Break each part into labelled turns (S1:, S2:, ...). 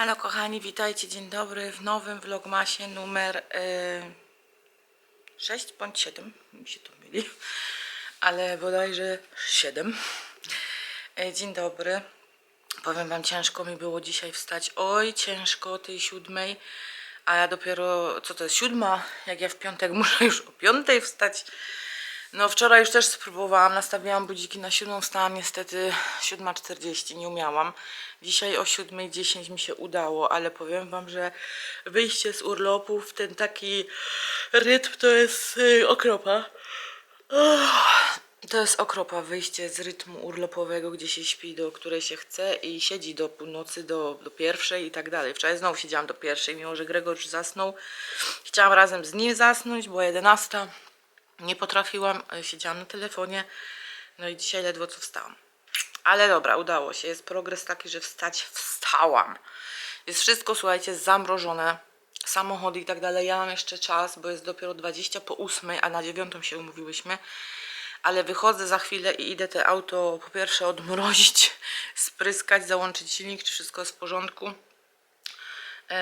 S1: Halo kochani, witajcie, dzień dobry w nowym vlogmasie numer y, 6 bądź 7, mi się to myli, ale bodajże 7. Y, dzień dobry. Powiem wam, ciężko mi było dzisiaj wstać. Oj, ciężko tej siódmej, a ja dopiero, co to jest, siódma? Jak ja w piątek muszę już o piątej wstać. No wczoraj już też spróbowałam, nastawiłam budziki na siódmą, wstałam niestety 7.40, nie umiałam. Dzisiaj o 7.10 mi się udało, ale powiem wam, że wyjście z urlopu w ten taki rytm to jest yy, okropa. To jest okropa, wyjście z rytmu urlopowego, gdzie się śpi do której się chce i siedzi do północy, do, do pierwszej i tak dalej. Wczoraj znowu siedziałam do pierwszej, mimo że Gregor już zasnął. Chciałam razem z nim zasnąć, była 11. Nie potrafiłam, e, siedziałam na telefonie, no i dzisiaj ledwo co wstałam. Ale dobra, udało się. Jest progres taki, że wstać wstałam. Jest wszystko, słuchajcie, zamrożone. Samochody i tak dalej. Ja mam jeszcze czas, bo jest dopiero 20 po 8, a na 9 się umówiłyśmy. Ale wychodzę za chwilę i idę te auto po pierwsze odmrozić, spryskać, załączyć silnik, czy wszystko jest w porządku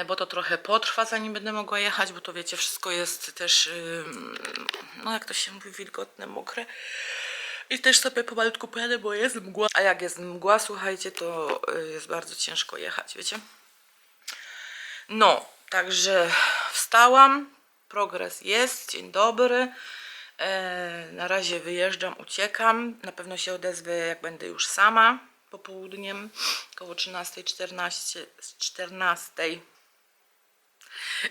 S1: bo to trochę potrwa, zanim będę mogła jechać, bo to wiecie, wszystko jest też, no jak to się mówi, wilgotne, mokre. I też sobie pomalutku pojadę, bo jest mgła. A jak jest mgła, słuchajcie, to y, jest bardzo ciężko jechać, wiecie. No, także wstałam, progres jest, dzień dobry. E, na razie wyjeżdżam, uciekam. Na pewno się odezwę, jak będę już sama popołudniem, około 13.14, z 14.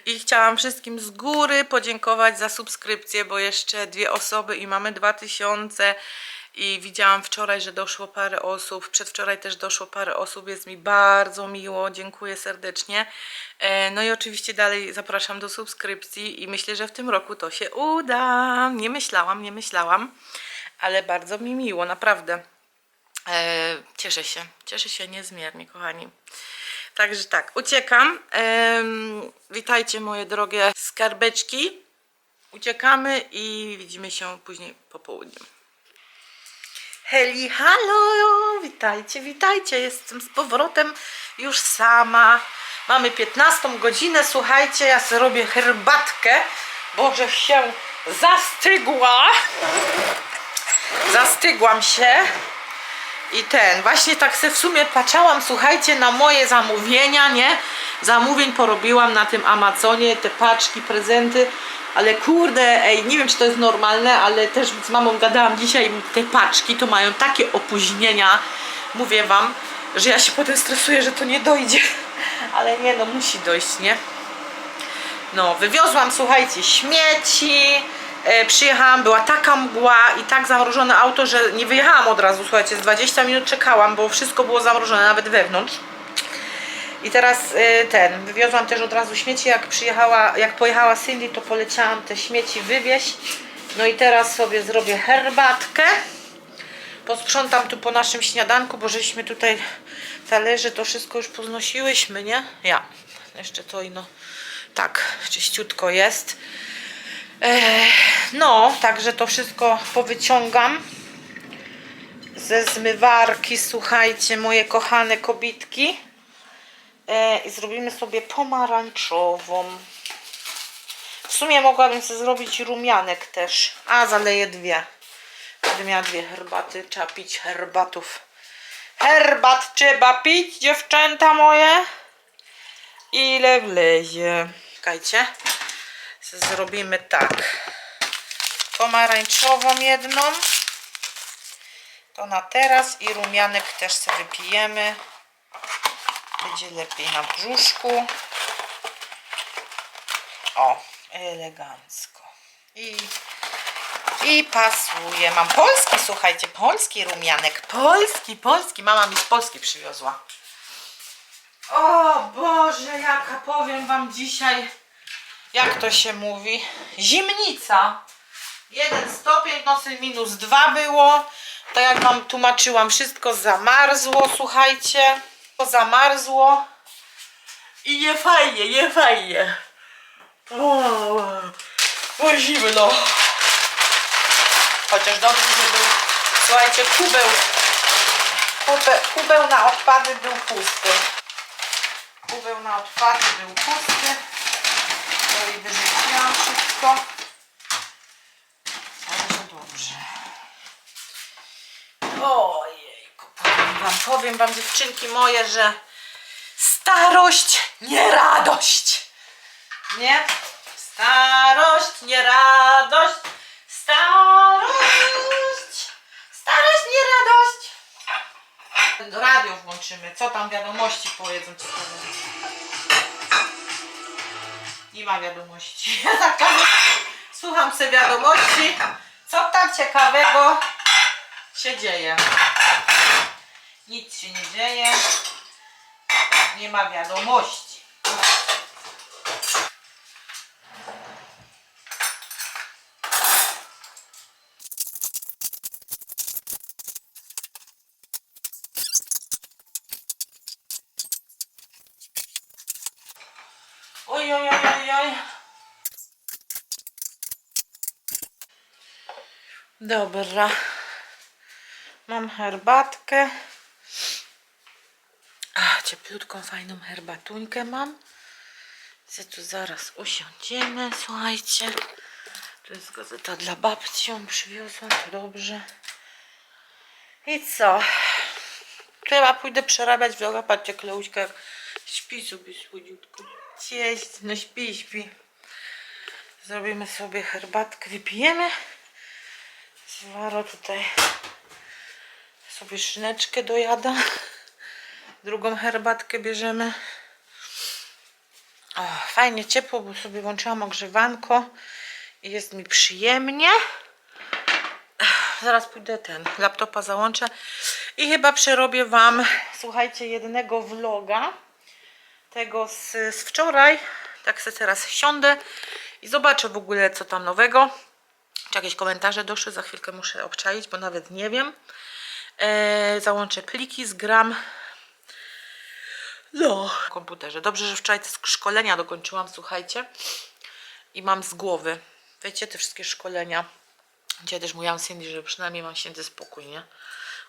S1: I chciałam wszystkim z góry podziękować za subskrypcję, bo jeszcze dwie osoby i mamy 2000 i widziałam wczoraj, że doszło parę osób, przedwczoraj też doszło parę osób, jest mi bardzo miło, dziękuję serdecznie. E, No i oczywiście dalej zapraszam do subskrypcji i myślę, że w tym roku to się uda. Nie myślałam, nie myślałam, ale bardzo mi miło, naprawdę. E, cieszę się, cieszę się niezmiernie, kochani. Także tak, uciekam. Em, witajcie moje drogie skarbeczki. Uciekamy i widzimy się później po południu. Heli, halo! Witajcie, witajcie. Jestem z powrotem już sama. Mamy 15 godzinę. Słuchajcie, ja sobie robię herbatkę, bo że się zastygła. Zastygłam się. I ten, właśnie tak se w sumie patrzałam, słuchajcie, na moje zamówienia, nie? Zamówień porobiłam na tym Amazonie, te paczki, prezenty, ale kurde, ej, nie wiem czy to jest normalne, ale też z mamą gadałam dzisiaj, te paczki to mają takie opóźnienia, mówię wam, że ja się potem stresuję, że to nie dojdzie, ale nie, no musi dojść, nie? No, wywiozłam, słuchajcie, śmieci. E, przyjechałam, była taka mgła i tak zamrożone auto, że nie wyjechałam od razu, słuchajcie, z 20 minut czekałam, bo wszystko było zamrożone, nawet wewnątrz. I teraz e, ten, wywiozłam też od razu śmieci, jak przyjechała, jak pojechała Cindy, to poleciałam te śmieci wywieźć. No i teraz sobie zrobię herbatkę. Posprzątam tu po naszym śniadanku, bo żeśmy tutaj talerze, to wszystko już poznosiłyśmy, nie? Ja. Jeszcze to i no, tak, czyściutko jest. No, także to wszystko powyciągam ze zmywarki, słuchajcie, moje kochane kobitki. E, I zrobimy sobie pomarańczową. W sumie mogłabym sobie zrobić rumianek też. A, zaleję dwie. Będę miała dwie herbaty. Trzeba pić herbatów. Herbat trzeba pić, dziewczęta moje. Ile wlezie. Czekajcie. Zrobimy tak. Pomarańczową jedną. To na teraz i rumianek też sobie wypijemy. Będzie lepiej na brzuszku. O, elegancko. I, I pasuje. Mam polski, słuchajcie, polski rumianek. Polski, polski. Mama mi z Polski przywiozła. O Boże, jaka powiem wam dzisiaj, jak to się mówi, zimnica. Jeden stopień, nocy minus dwa było. Tak jak wam tłumaczyłam, wszystko zamarzło, słuchajcie. To zamarzło. I nie fajnie, nie fajnie. O, o zimno. Chociaż dobrze, że był, słuchajcie, kubeł. Kubeł, kubeł na odpady był pusty. Kubeł na otwarty był pusty. To i wyrzuciłam wszystko. Także dobrze. Ojejku, powiem wam, powiem wam dziewczynki moje, że starość nie radość. Nie? Starość, nie radość. Starość. Starość, nie radość. Radio włączymy. Co tam wiadomości powiedzą ciekawe. Nie ma wiadomości. Ja tak słucham sobie wiadomości. Co tam ciekawego się dzieje? Nic się nie dzieje. Nie ma wiadomości. Oj, oj, oj, oj, oj. Dobra. Mam herbatkę. A, cieplutką, fajną herbatuńkę mam. Se tu zaraz usiądziemy, słuchajcie. To jest gazeta dla babci, ją przywiozłam, to dobrze. I co? Chyba pójdę przerabiać vloga, patrzcie, Klauśka jak śpi sobie słodziutko. Cześć, no śpi, śpi. Zrobimy sobie herbatkę, wypijemy. Zwaro tutaj sobie szyneczkę dojada. Drugą herbatkę bierzemy. O, fajnie ciepło, bo sobie włączyłam ogrzewanko i jest mi przyjemnie. Zaraz pójdę ten laptopa załączę i chyba przerobię wam, słuchajcie, jednego vloga tego z, z wczoraj. Tak sobie teraz siądę i zobaczę w ogóle co tam nowego. Czy jakieś komentarze doszły, za chwilkę muszę obczaić, bo nawet nie wiem. E, załączę pliki, zgram. No, komputerze. Dobrze, że wczoraj te szkolenia dokończyłam, słuchajcie. I mam z głowy. Wiecie, te wszystkie szkolenia. Dzisiaj też mówiłam Cindy, że przynajmniej mam święty spokój, nie?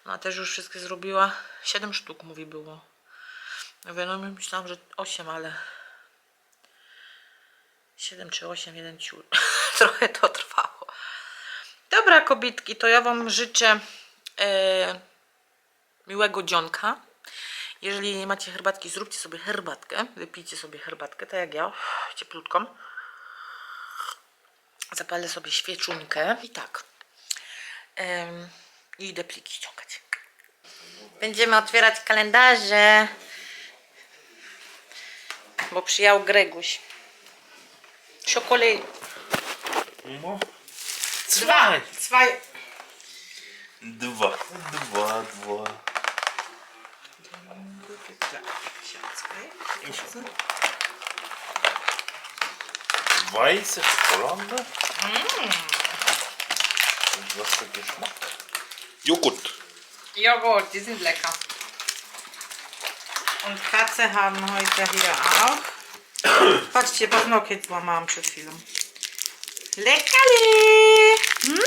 S1: Ona też już wszystkie zrobiła. Siedem sztuk, mówi, było. Ja mówię, no myślałam, że 8, ale 7 czy 8, jeden ciur. Trochę to trwało. Dobra, kobitki, to ja Wam życzę e, miłego dzionka. Jeżeli nie macie herbatki, zróbcie sobie herbatkę. Wypijcie sobie herbatkę, tak jak ja, cieplutką. Zapalę sobie świeczuńkę i tak. I idę pliki ściągać. Będziemy otwierać kalendarze bo przyjechał Greguś. Czokolady.
S2: No.
S1: Dwa. Zwei.
S2: Dwa. Dwa, dwa. Weiße Schokolade. Mm. Was für Geschmack? Joghurt.
S1: Joghurt, die sind lecker. Und Katze haben heute hier auch. Patrzcie, paznokieć złamałam przed chwilą. 렉카리 음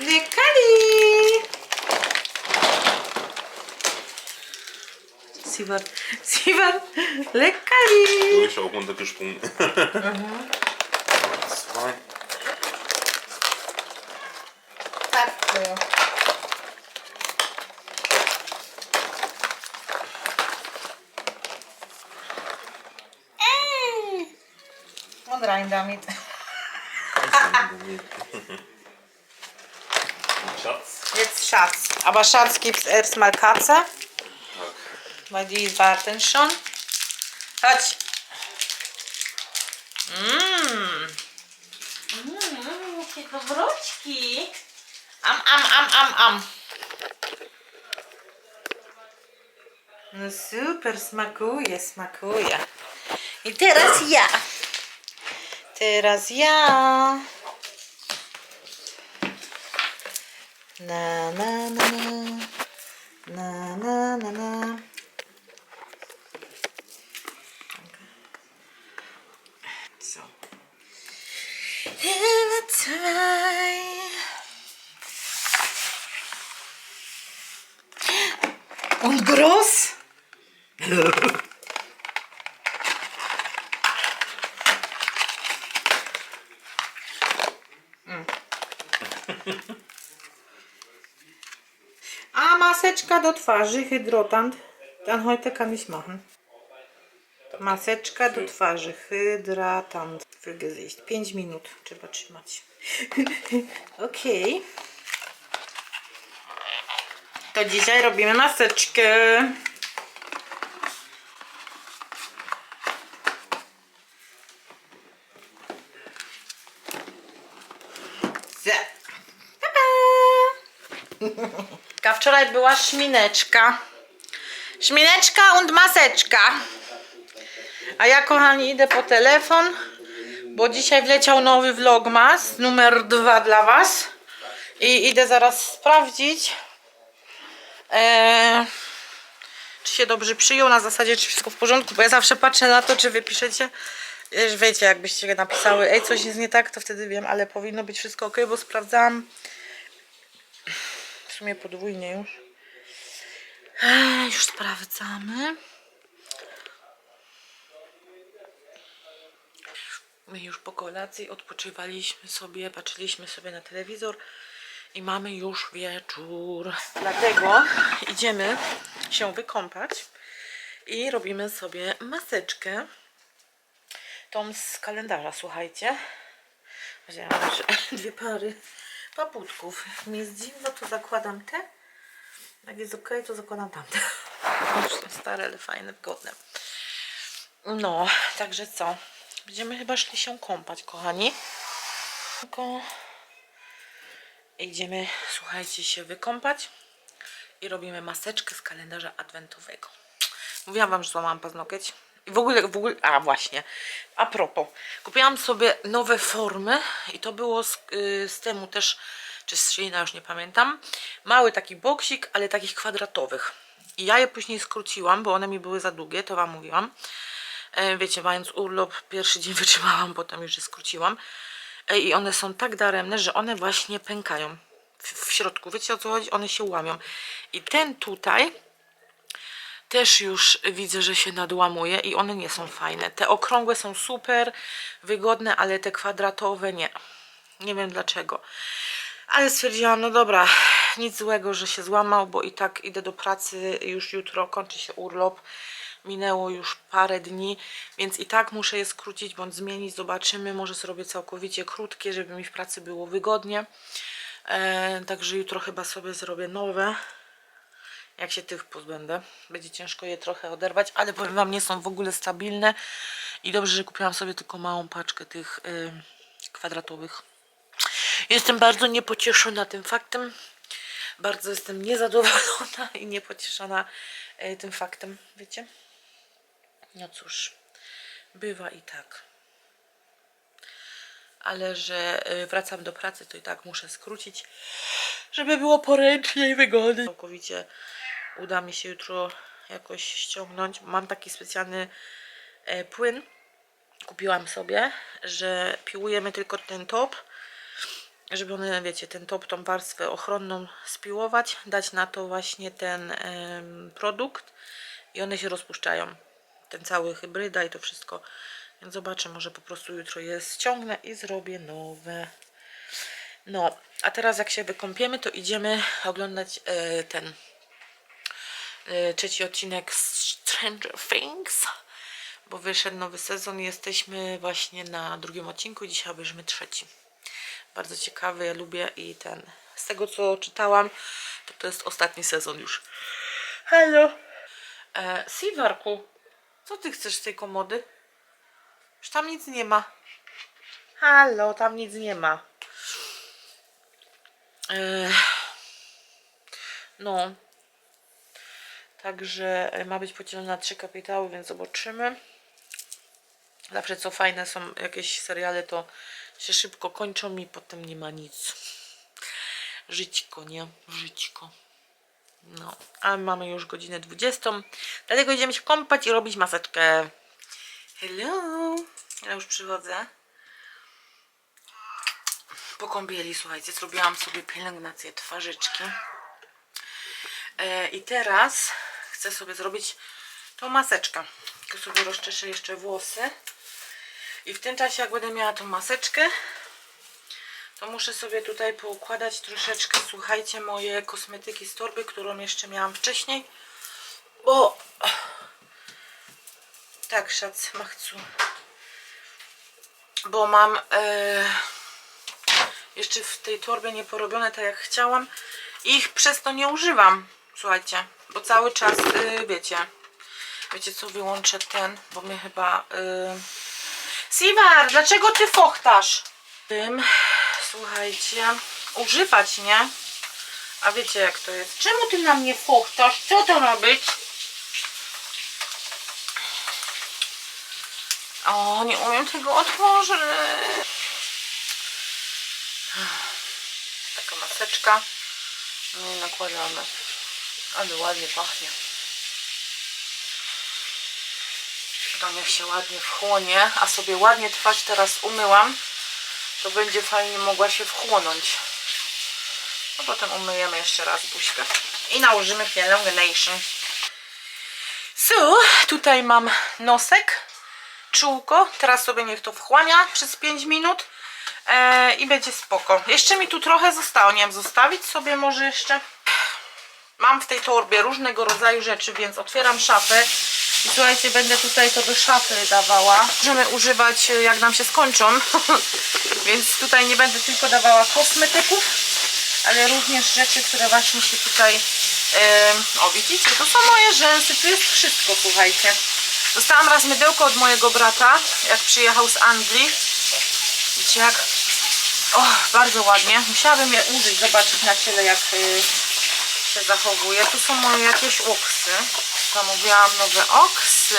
S2: 렉카리 Сиван, Сиван, лекари! Слушай,
S1: он такой шпун. Свай. Так, Он райн дамит.
S2: Schatz.
S1: Jetzt Schatz. Aber Schatz gibt es erstmal Katze,
S2: Tak.
S1: weil die warten schon. Chodź. Mmm. Mmm, jakie dobroćki. Am, am, am, am, am. No super, smakuje, smakuje. I teraz ja. Teraz ja. Na, na, na, na. Na, na, na, na. So. Hele zwei. Und groß? A maseczka do twarzy, hydrotant. Dann heute kann ich machen. Maseczka do twarzy, hydratant für Gesicht. 5 minut trzeba trzymać. Okej. To dzisiaj robimy maseczkę. Za. Pa, Wczoraj była szmineczka. Szmineczka und maseczka. A ja, kochani, idę po telefon, bo dzisiaj wleciał nowy vlogmas, numer dwa dla Was. I idę zaraz sprawdzić, e, czy się dobrze przyjął, na zasadzie, czy wszystko w porządku, bo ja zawsze patrzę na to, czy wy piszecie. e, Wiecie, jakbyście napisały, ej, coś jest nie tak, to wtedy wiem, ale powinno być wszystko ok, bo sprawdzałam sumie podwójnie już. Już sprawdzamy. My już po kolacji odpoczywaliśmy sobie, patrzyliśmy sobie na telewizor i mamy już wieczór. Dlatego idziemy się wykąpać i robimy sobie maseczkę. Tą z kalendarza, słuchajcie. Wzięłam dwie pary paputków. Mi jest zimno, to zakładam te. Jak jest ok, to zakładam tamte. Już stare, ale fajne, wygodne. No, także co? Będziemy chyba szli się kąpać, kochani. Tylko idziemy, słuchajcie, się wykąpać i robimy maseczkę z kalendarza adwentowego. Mówiłam wam, że złamałam paznokieć. W ogóle, w ogóle, a właśnie, a propos, kupiłam sobie nowe formy i to było z, y, z temu też, czy z Sheina, już nie pamiętam, mały taki boksik, ale takich kwadratowych. I ja je później skróciłam, bo one mi były za długie, to wam mówiłam. E, wiecie, mając urlop, pierwszy dzień wytrzymałam, potem już je skróciłam. E, I one są tak daremne, że one właśnie pękają w, w środku. Wiecie o co chodzi? One się łamią. I ten tutaj też już widzę, że się nadłamuje i one nie są fajne. Te okrągłe są super, wygodne, ale te kwadratowe nie. Nie wiem dlaczego. Ale stwierdziłam, no dobra, nic złego, że się złamał, bo i tak idę do pracy już jutro, kończy się urlop. Minęło już parę dni, więc i tak muszę je skrócić bądź zmienić. Zobaczymy, może zrobię całkowicie krótkie, żeby mi w pracy było wygodnie. E, także jutro chyba sobie zrobię nowe jak się tych pozbędę. Będzie ciężko je trochę oderwać, ale powiem wam, nie są w ogóle stabilne i dobrze, że kupiłam sobie tylko małą paczkę tych y, kwadratowych. Jestem bardzo niepocieszona tym faktem. Bardzo jestem niezadowolona i niepocieszona y, tym faktem, wiecie? No cóż, bywa i tak. Ale że y, wracam do pracy, to i tak muszę skrócić, żeby było poręcznie i wygodnie. Całkowicie uda mi się jutro jakoś ściągnąć. Mam taki specjalny e, płyn. Kupiłam sobie, że piłujemy tylko ten top, żeby one, wiecie, ten top, tą warstwę ochronną spiłować, dać na to właśnie ten produkt i one się rozpuszczają. Ten cały hybryda i to wszystko. Więc zobaczę, może po prostu jutro je ściągnę i zrobię nowe. No, a teraz jak się wykąpiemy, to idziemy oglądać e, ten trzeci odcinek Stranger Things, bo wyszedł nowy sezon jesteśmy właśnie na drugim odcinku. Dzisiaj obejrzymy trzeci. Bardzo ciekawy, ja lubię i ten. Z tego co czytałam, to to jest ostatni sezon już. Halo. E, Siwarku, co ty chcesz z tej komody? Już tam nic nie ma. Halo, tam nic nie ma. E, no. Także e, ma być podzielona na trzy kapitały, więc zobaczymy. Zawsze co fajne są jakieś seriale, to się szybko kończą i potem nie ma nic. Żyćko, nie? Żyćko. No, a mamy już godzinę 20. Dlatego idziemy się kąpać i robić maseczkę. Hello! Ja już przychodzę. Po kąpieli, słuchajcie, zrobiłam sobie pielęgnację twarzyczki. E, I teraz chcę sobie zrobić tą maseczkę. Tylko sobie rozczeszę jeszcze włosy. I w tym czasie, jak będę miała tą maseczkę, to muszę sobie tutaj poukładać troszeczkę, słuchajcie, moje kosmetyki z torby, którą jeszcze miałam wcześniej. Bo... Tak, szac, machcu. Bo mam e, jeszcze w tej torbie nie porobione tak jak chciałam. Ich przez to nie używam, słuchajcie. Bo cały czas, y, wiecie, wiecie co, wyłączę ten, bo mnie chyba... Y... Siwar, dlaczego ty fochtasz? Tym, słuchajcie, używać, nie? A wiecie jak to jest. Czemu ty na mnie fochtasz? Co to ma być? O, nie umiem tego otworzyć. Taka maseczka. No i nakładamy. Ale ładnie pachnie. To niech się ładnie wchłonie, a sobie ładnie twarz teraz umyłam, to będzie fajnie mogła się wchłonąć. No potem umyjemy jeszcze raz buźkę. I nałożymy Elongation. So, tutaj mam nosek, czółko. Teraz sobie niech to wchłania przez 5 minut. E, I będzie spoko. Jeszcze mi tu trochę zostało. Nie wiem, zostawić sobie może jeszcze. Mam w tej torbie różnego rodzaju rzeczy, więc otwieram szafę. I słuchajcie, będę tutaj to do szafy dawała. Możemy używać e, jak nam się skończą. więc tutaj nie będę tylko dawała kosmetyków, ale również rzeczy, które właśnie się tutaj... em, o widzicie, to są moje rzęsy, tu jest wszystko, słuchajcie. Dostałam raz mydełko od mojego brata, jak przyjechał z Anglii. Widzicie jak... O, bardzo ładnie. Musiałabym je użyć, zobaczyć na ciele jak y, się zachowuje. Tu są moje jakieś oksy. Zamówiłam nowe oksy.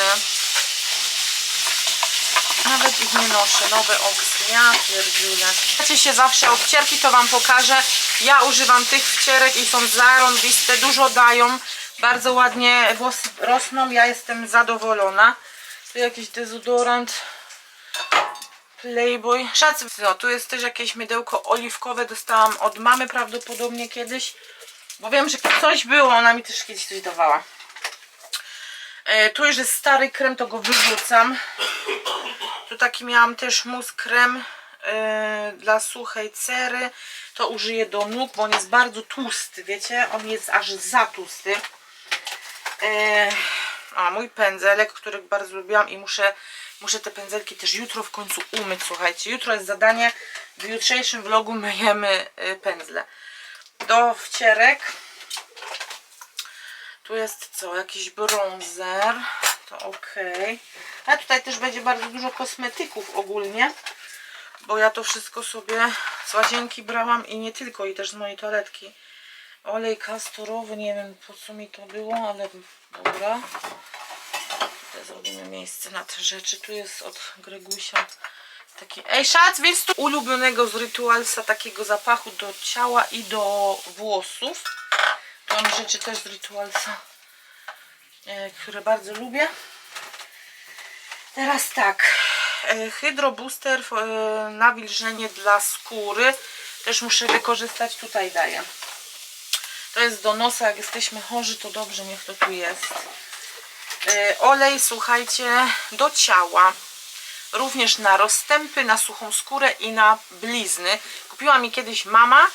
S1: Nawet ich nie noszę, nowe oksy. Ja pierdziule. Chcecie się zawsze obcierki, to wam pokażę. Ja używam tych wcierek i są zarąbiste, dużo dają. Bardzo ładnie włosy rosną, ja jestem zadowolona. Tu jakiś dezodorant. Playboy. Szac, no, tu jest też jakieś mydełko oliwkowe. Dostałam od mamy prawdopodobnie kiedyś. Bo wiem, że coś było, ona mi też kiedyś coś dawała. E, tu już jest stary krem, to go wyrzucam. Tu taki miałam też mus krem e, dla suchej cery. To użyję do nóg, bo on jest bardzo tłusty, wiecie? On jest aż za tłusty. E, a mój pędzelek, który bardzo lubiłam i muszę, muszę te pędzelki też jutro w końcu umyć, słuchajcie. Jutro jest zadanie, w jutrzejszym vlogu myjemy e, pędzle. Do wcierek tu jest co? Jakiś bronzer. To ok. A tutaj też będzie bardzo dużo kosmetyków ogólnie. Bo ja to wszystko sobie z łazienki brałam i nie tylko, i też z mojej toaletki. Olej kastorowy, nie wiem po co mi to było, ale dobra. Tutaj zrobimy miejsce na te rzeczy. Tu jest od Gregusia taki. Ej, szac, więc tu ulubionego z Ritualsa takiego zapachu do ciała i do włosów. To mam rzeczy też z Ritualsa, e, które bardzo lubię. Teraz tak. e, Hydro Booster e, nawilżenie dla skóry. Też muszę wykorzystać. Tutaj daję. To jest do nosa. Jak jesteśmy chorzy, to dobrze, niech to tu jest. E, Olej, słuchajcie, do ciała. Również na rozstępy, na suchą skórę i na blizny. Kupiła mi kiedyś mama.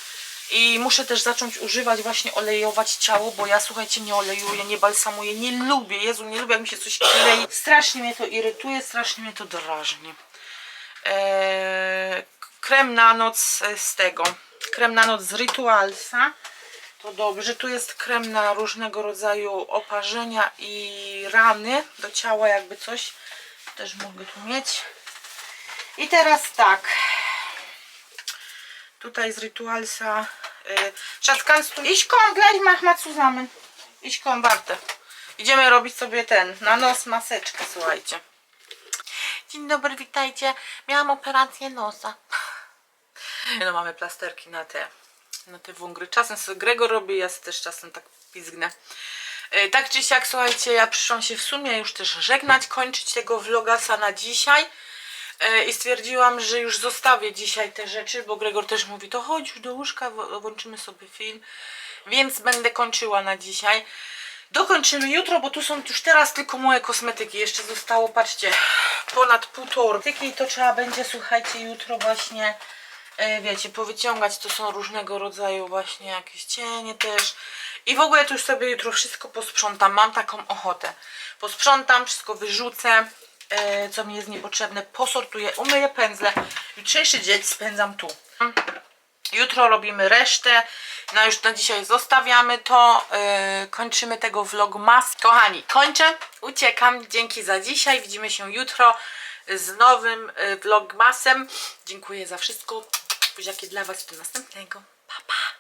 S1: I muszę też zacząć używać właśnie olejować ciało, bo ja słuchajcie nie olejuję, nie balsamuję, nie lubię, Jezu, nie lubię jak mi się coś klei. Strasznie mnie to irytuje, strasznie mnie to drażni. Eee, krem na noc z tego, krem na noc z Ritualsa. To dobrze, tu jest krem na różnego rodzaju oparzenia i rany do ciała, jakby coś. Też mogę tu mieć. I teraz tak, Tutaj z Ritualsa. Schatz, kannst du... Ich komm gleich, mach mal zusammen. Ich komm, warte. Idziemy robić sobie ten, na nos maseczkę, słuchajcie. Dzień dobry, witajcie. Miałam operację nosa. No mamy plasterki na te, na te wągry. Czasem sobie Gregor robi, ja też czasem tak pizgnę. Yy, Tak czy siak, słuchajcie, ja przyszłam się w sumie już też żegnać, kończyć tego vlogasa na dzisiaj. E, I stwierdziłam, że już zostawię dzisiaj te rzeczy, bo Gregor też mówi, to chodź już do łóżka, włączymy sobie film. Więc będę kończyła na dzisiaj. Dokończymy jutro, bo tu są już teraz tylko moje kosmetyki. Jeszcze zostało, patrzcie, ponad półtora. I to trzeba będzie, słuchajcie, jutro właśnie, e, wiecie, powyciągać. To są różnego rodzaju właśnie jakieś cienie też. I w ogóle to już sobie jutro wszystko posprzątam. Mam taką ochotę. Posprzątam, wszystko wyrzucę, e, co mi jest niepotrzebne. Posortuję, umyję pędzle. Jutrzejszy dzień spędzam tu. Jutro robimy resztę. No już na dzisiaj zostawiamy to. Yy, kończymy tego vlogmas. Kochani, kończę. Uciekam. Dzięki za dzisiaj. Widzimy się jutro z nowym yy, vlogmasem. Dziękuję za wszystko. Buziaki dla Was. Do następnego. Pa, pa.